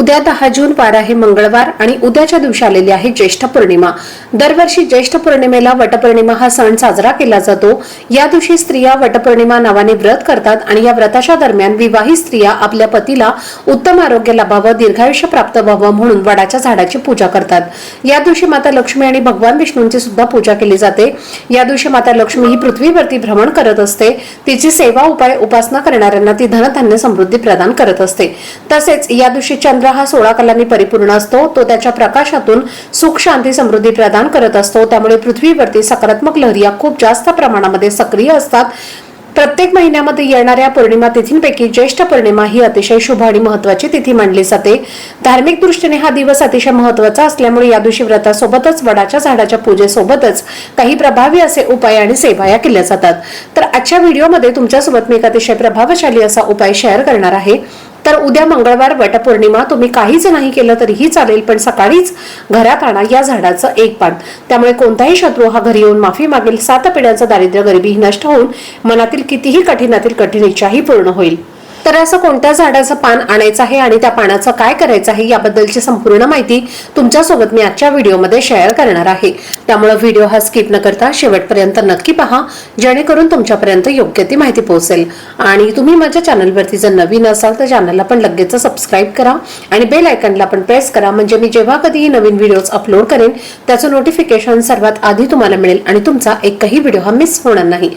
उद्या दहा जून वार आहे मंगळवार आणि उद्याच्या दिवशी आलेली आहे ज्येष्ठ पौर्णिमा. दरवर्षी ज्येष्ठ पौर्णिमेला वटपौर्णिमा हा सण साजरा केला जातो. या दिवशी स्त्रिया वटपौर्णिमा नावाने व्रत करतात आणि या व्रताच्या दरम्यान विवाहित स्त्रिया आपल्या पतीला उत्तम आरोग्य लाभावं दीर्घायुष्य प्राप्त व्हावं म्हणून वडाच्या झाडाची पूजा करतात. या दिवशी माता लक्ष्मी आणि भगवान विष्णूंची सुद्धा पूजा केली जाते. या दिवशी माता लक्ष्मी ही पृथ्वीवरती भ्रमण करत असते. तिची सेवा उपाय उपासना करणाऱ्यांना ती धनधान्य समृद्धी प्रदान करत असते. तसेच या दिवशी चंद्र हा सोळा कलांनी परिपूर्ण असतो. तो त्याच्या प्रकाशातून सुख शांती समृद्धी प्रदान करत असतो. त्यामुळे पृथ्वीवरती सकारात्मक लहरिया खूप जास्त प्रमाणामध्ये सक्रिय असतात. प्रत्येक महिन्यामध्ये येणाऱ्या पौर्णिमा तिथींपैकी ज्येष्ठ पौर्णिमा ही अतिशय शुभ आणि महत्वाची तिथी मानली जाते. धार्मिक दृष्टीने हा दिवस अतिशय महत्त्वाचा असल्यामुळे या दिवशी व्रतासोबतच वडाच्या झाडाच्या पूजेसोबतच काही प्रभावी असे उपाय आणि सेवा या केल्या जातात. तर आजच्या व्हिडिओमध्ये तुमच्यासोबत मी एक अतिशय प्रभावशाली असा उपाय शेअर करणार आहे. तर उद्या मंगळवार वटपौर्णिमा. तुम्ही काहीच नाही केलं तरीही चालेल पण सकाळीच घरात आणा या झाडाचं एक पान त्यामुळे कोणताही शत्रू हा घरी येऊन माफी मागेल. सात पिढ्यांचं दारिद्र्य गरिबीही नष्ट होऊन मनातील कितीही कठीणातील कठीण इच्छाही पूर्ण होईल. तर असं कोणत्या झाडाचं पान आणायचं आहे आणि त्या पानाचं काय करायचं आहे याबद्दलची संपूर्ण माहिती तुमच्यासोबत मी आजच्या व्हिडिओमध्ये शेअर करणार आहे. त्यामुळे व्हिडिओ हा स्किप न करता शेवटपर्यंत नक्की पहा जेणेकरून तुमच्यापर्यंत योग्य ती माहिती पोहोचेल. आणि तुम्ही माझ्या चॅनलवरती जर नवीन असाल तर चॅनलला पण लगेच सबस्क्राईब करा आणि बेल आयकनला पण प्रेस करा. म्हणजे मी जेव्हा कधीही नवीन व्हिडिओज अपलोड करेन त्याचं नोटिफिकेशन सर्वात आधी तुम्हाला मिळेल आणि तुमचा एकही व्हिडिओ हा मिस होणार नाही.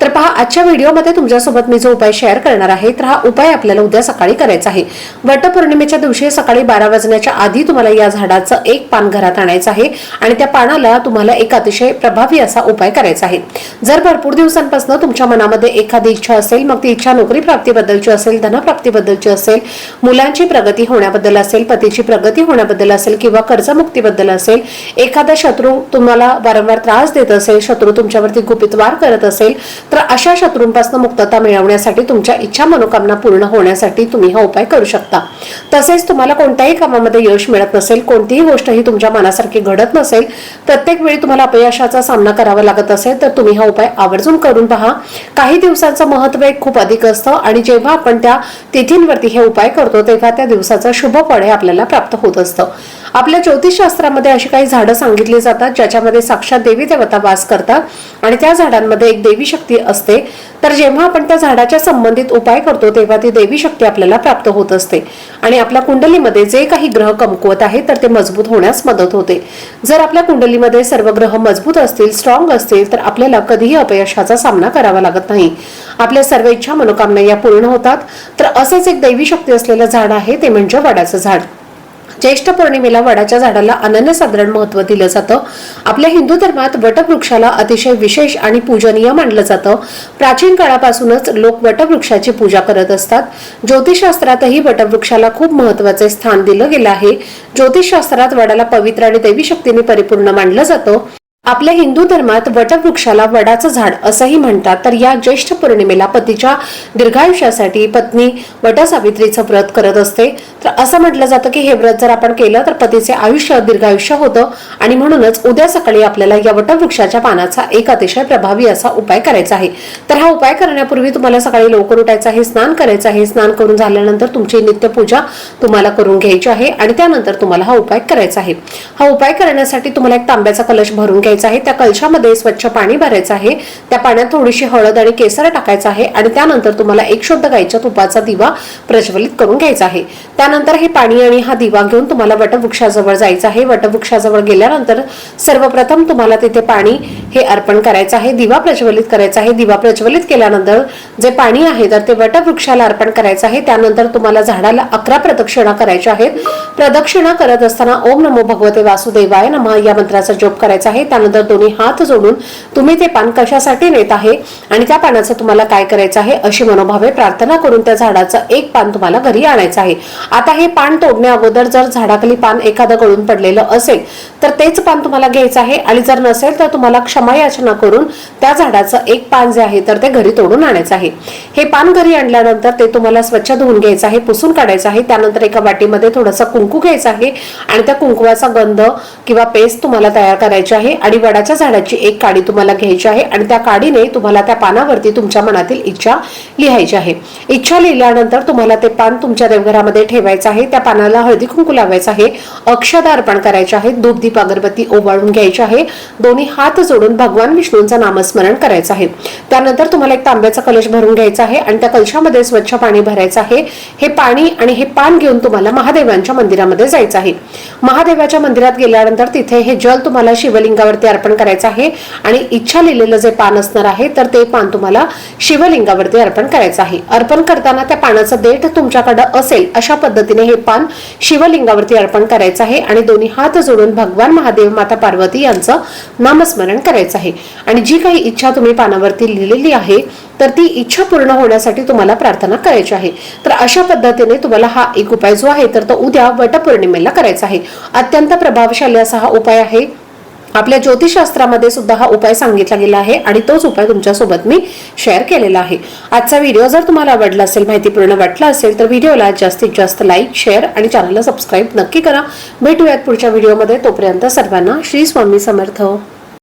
तर पहा आजच्या व्हिडिओमध्ये तुमच्यासोबत मी जो उपाय शेअर करणार आहे तर हा उपाय आपल्याला उद्या सकाळी करायचा आहे. वटपौर्णिमेच्या दिवशी सकाळी बारा वाजण्याच्या आधी तुम्हाला या झाडाचं एक पान घरात आणायचं आहे आणि त्या पानाला तुम्हाला एक अतिशय प्रभावी असा उपाय करायचा आहे. जर भरपूर दिवसांपासून तुमच्या मनामध्ये एखादी इच्छा असेल मग ती इच्छा नोकरी प्राप्तीबद्दलची असेल धनप्राप्तीबद्दलची असेल मुलांची प्रगती होण्याबद्दल असेल पतीची प्रगती होण्याबद्दल असेल किंवा कर्जमुक्तीबद्दल असेल एखादा शत्रू तुम्हाला वारंवार त्रास देत असेल शत्रू तुमच्यावरती गुपितवार करत असेल तर अशा शत्रूंपासून मुक्तता मिळवण्यासाठी तुमच्या इच्छा मनोकामना पूर्ण होण्यासाठी तुम्ही हा उपाय करू शकता. तसेच तुम्हाला कोणत्याही कामामध्ये यश मिळत नसेल कोणतीही गोष्ट ही तुमच्या मनासारखी घडत नसेल प्रत्येक वेळी तुम्हाला अपयशाचा सामना करावा लागत असेल तर तुम्ही हा उपाय आवर्जून करून पहा. काही दिवसांचं महत्त्व एक खूप अधिक असतं आणि जेव्हा आपण त्या तिथींवरती हे उपाय करतो तेव्हा त्या दिवसाचं शुभ फळ हे आपल्याला प्राप्त होत असतं. आपल्या ज्योतिषशास्त्रामध्ये अशी काही झाडं सांगितली जातात ज्याच्यामध्ये साक्षात देवी देवता वास करतात आणि त्या झाडांमध्ये एक देवी शक्ती असते. तर जेव्हा आपण त्या झाडाच्या संबंधित उपाय करतो तेव्हा ती देवी शक्ती आपल्याला प्राप्त होत असते. आणि आपल्या कुंडलीमध्ये जे काही ग्रह कमकुवत आहे तर ते मजबूत होण्यास मदत होते. जर आपल्या कुंडलीमध्ये सर्व ग्रह मजबूत असतील स्ट्रॉंग असतील तर आपल्याला कधीही अपयशाचा सामना करावा लागत नाही. आपल्या सर्व इच्छा मनोकामना या पूर्ण होतात. तर असेच एक दैवी शक्ती असलेलं झाड आहे ते म्हणजे वडाचं झाड. ज्येष्ठ पौर्णिमेला वडाच्या झाडाला अनन्यसाधारण महत्त्व दिलं जातं. आपल्या हिंदू धर्मात वटवृक्षाला अतिशय विशेष आणि पूजनीय मानलं जातं. प्राचीन काळापासूनच लोक वटवृक्षाची पूजा करत असतात. ज्योतिषशास्त्रातही वटवृक्षाला खूप महत्त्वाचे स्थान दिलं गेलं आहे. ज्योतिषशास्त्रात वडाला पवित्र आणि दैवी शक्तीने परिपूर्ण मानलं जातं. आपल्या हिंदू धर्मात वटवृक्षाला वडाचं झाड असंही म्हणतात. तर या ज्येष्ठ पौर्णिमेला पतीच्या दीर्घायुष्यासाठी पत्नी वटसावित्रीचं व्रत करत असते. तर असं म्हटलं जातं की हे व्रत जर आपण केलं तर पतीचे आयुष्य दीर्घायुष्य होतं आणि म्हणूनच उद्या सकाळी आपल्याला या वटवृक्षाच्या पानाचा एक अतिशय प्रभावी असा उपाय करायचा आहे. तर हा उपाय करण्यापूर्वी तुम्हाला सकाळी लवकर उठायचं आहे स्नान करायचं आहे. स्नान करून झाल्यानंतर तुमची नित्यपूजा तुम्हाला करून घ्यायची आहे आणि त्यानंतर तुम्हाला हा उपाय करायचा आहे. हा उपाय करण्यासाठी तुम्हाला एक तांब्याचा कलश भरून घ्यायचा आहे त्या कलशामध्ये स्वच्छ पाणी भरायचं आहे त्या पाण्यात थोडीशी हळद आणि केसर टाकायचं आहे आणि त्यानंतर तुम्हाला एक शुद्ध गायच्या तुपाचा दिवा प्रज्वलित करून घ्यायचा आहे. त्यानंतर हे पाणी आणि हा दिवा घेऊन तुम्हाला वटवृक्षाजवळ जायचं आहे. वटवृक्षाजवळ गेल्यानंतर सर्वप्रथम तुम्हाला तिथे पाणी हे अर्पण करायचं आहे दिवा प्रज्वलित करायचा आहे. दिवा प्रज्वलित केल्यानंतर जे पाणी आहे तर ते वटवृक्षाला अर्पण करायचं आहे. त्यानंतर तुम्हाला झाडाला अकरा प्रदक्षिणा करायच्या आहेत. प्रदक्षिणा करत असताना ओम नमो भगवते वासुदेवाय नमः या मंत्राचा जप करायचा आहे. त्यानंतर त्यानंतर दोन्ही हात जोडून तुम्ही ते पान कशासाठी नेत आहे आणि त्या पानाचं तुम्हाला काय करायचं आहे अशी मनोभावे प्रार्थना करून त्या झाडाचं एक पान तुम्हाला घरी आणायचं आहे. आता हे पान तोडण्या अगोदर जर झाडाखाली पान एखादं गळून पडलेलं असेल तर तेच पान तुम्हाला घ्यायचं आहे. आणि जर नसेल तर तुम्हाला क्षमा याचना करून त्या झाडाचं एक पान जे आहे तर ते घरी तोडून आणायचं आहे. हे पान घरी आणल्यानंतर ते तुम्हाला स्वच्छ धुवून घ्यायचं आहे पुसून काढायचं आहे. त्यानंतर एका वाटीमध्ये थोडंसं कुंकू घ्यायचा आहे. आणि त्या कुंकुवाचा गंध किंवा पेस्ट तुम्हाला तयार करायची आहे. आणि वडाच्या झाडाची एक काडी तुम्हाला घ्यायची आहे. आणि त्या काडीने तुम्हाला त्या पानावरती तुमच्या मनातील इच्छा लिहायची आहे. इच्छा लिहिल्यानंतर तुम्हाला ते पान तुमच्या देवघरामध्ये ठेवायचं आहे. त्या पानाला हळदी कुंकू लावायचं आहे. अक्षदा अर्पण करायचे आहे. दूध दीप अगरबत्ती ओवाळून घ्यायची आहे. दोन्ही हात जोडून भगवान विष्णूंचं नामस्मरण करायचं आहे. त्यानंतर तुम्हाला एक तांब्याचा कलश भरून घ्यायचा आहे आणि त्या कलशामध्ये स्वच्छ पाणी भरायचं आहे. हे पाणी आणि हे पान घेऊन तुम्हाला महादेवांच्या मंदिरामध्ये जायचं आहे. महादेवाच्या मंदिरात गेल्यानंतर तिथे हे जल तुम्हाला शिवलिंगावरती अर्पण करायचं आहे आणि इच्छा लिहिलेलं जे पान असणार आहे तर ते पान तुम्हाला शिवलिंगावरती अर्पण करायचं आहे. अर्पण करताना त्या पानाचं देठ तुमच्याकडे असेल अशा पद्धतीने हे पान शिवलिंगावरती अर्पण करायचं आहे आणि दोन्ही हात जोडून भगवान भगवान महादेव माता पार्वती यांचं नामस्मरण करायचं आहे. आणि जी काही इच्छा तुम्ही पानावरती लिहिलेली आहे तर ती इच्छा पूर्ण होण्यासाठी तुम्हाला प्रार्थना करायची आहे. तर अशा पद्धतीने तुम्हाला हा एक उपाय जो आहे तर तो उद्या वटपौर्णिमेला करायचा आहे. अत्यंत प्रभावशाली असा हा उपाय आहे. आपल्या ज्योतिषशास्त्रामध्ये सुद्धा हा उपाय सांगितला गेला आहे आणि तोच उपाय तुमच्यासोबत मी शेअर केलेला आहे. आजचा व्हिडिओ जर तुम्हाला आवडला असेल माहितीपूर्ण वाटला असेल तर व्हिडिओला जास्तीत जास्त लाईक शेअर आणि चॅनलला सबस्क्राईब नक्की करा. भेटूयात पुढच्या व्हिडिओमध्ये तोपर्यंत सर्वांना श्री स्वामी समर्थ.